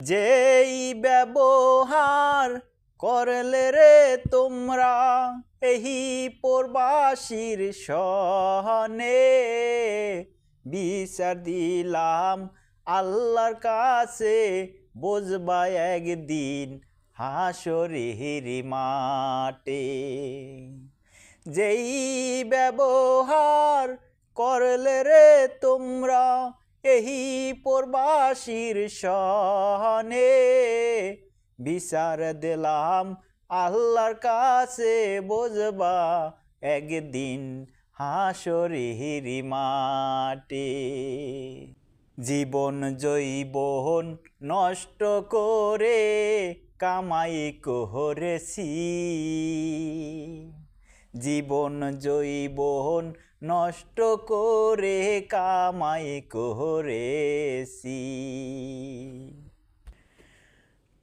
যেই ব্যবহার করলে রে তোমরা এই পূর্বাসীর সহনে বিচার দিলাম আল্লাহর কাছে বুঝবা একদিন হাসরের মাঠে। যেই ব্যবহার করলে রে তোমরা এই পূর্বাসীর সহনে বিচার দিলাম আল্লাহর কাছে বুঝবা, একদিন হাসরের মাঠে জীবন জৈবন নষ্ট করে কামাই করেছি। জীবন জৈবন নষ্ট করে কামাই করেছি।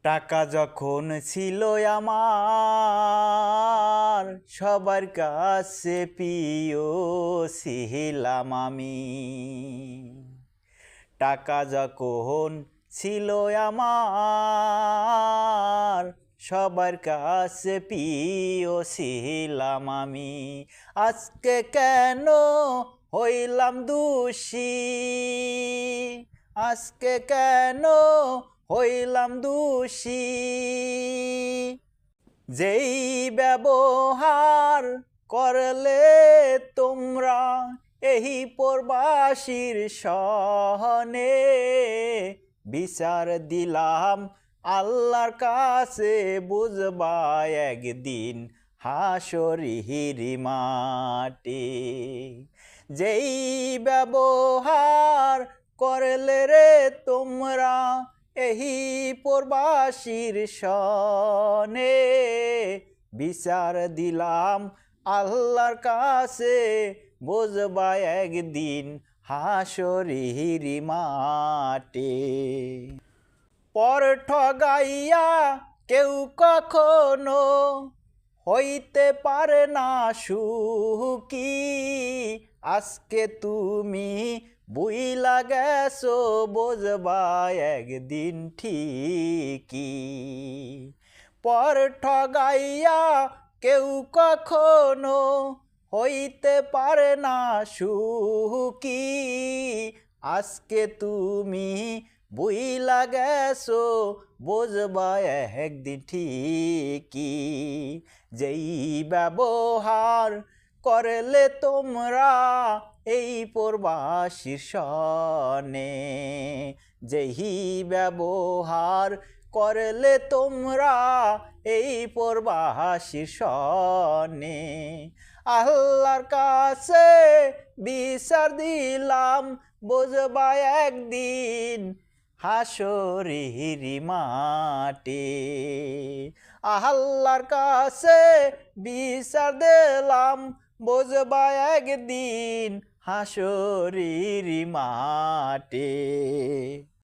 টাকা যখন ছিল আমার, সবার কাছে প্রিয় ছিলাম আমি। টাকা যখন ছিল আমার সবার কাছে প্রিয় ছিলাম আমি। আজকে কেন হইলাম দোষী? আজকে কেন হইলাম দোষী? যেই ব্যবহার করলে তোমরা এই প্রবাসীর সহনে বিচার দিলাম আল্লাহর কাছে বুঝবা একদিন হাসরিহির মাটি যেই ব্যবহার করলে রে তোমরা এই প্রবাসীর সনে। বিচার দিলাম আল্লাহর কাছে বুঝবা একদিন হাসরিহির মাটি পর ঠগাইয়া কেউ কখনো হইতে পারে না সুখী। আজকে তুমি বুইলা গেছো বুঝবা একদিন ঠিকই। পর ঠগাইয়া কেউ কখনো হইতে পারে না সুখী। আজকে তুমি বুইলা গেছো বুঝবা একদিন ঠিকই। যেই ব্যবহার করলে তোমরা এই প্রবাসীর সনে, যেই ব্যবহার করলে তোমরা এই প্রবাসীর সনে। আল্লাহর কাছে বিচার দিলাম, বুঝবা একদিন হাসরির মাটি। আহাল্লার কাছে বিচার দিলাম বোঝবা একদিন হাসরির মাটি।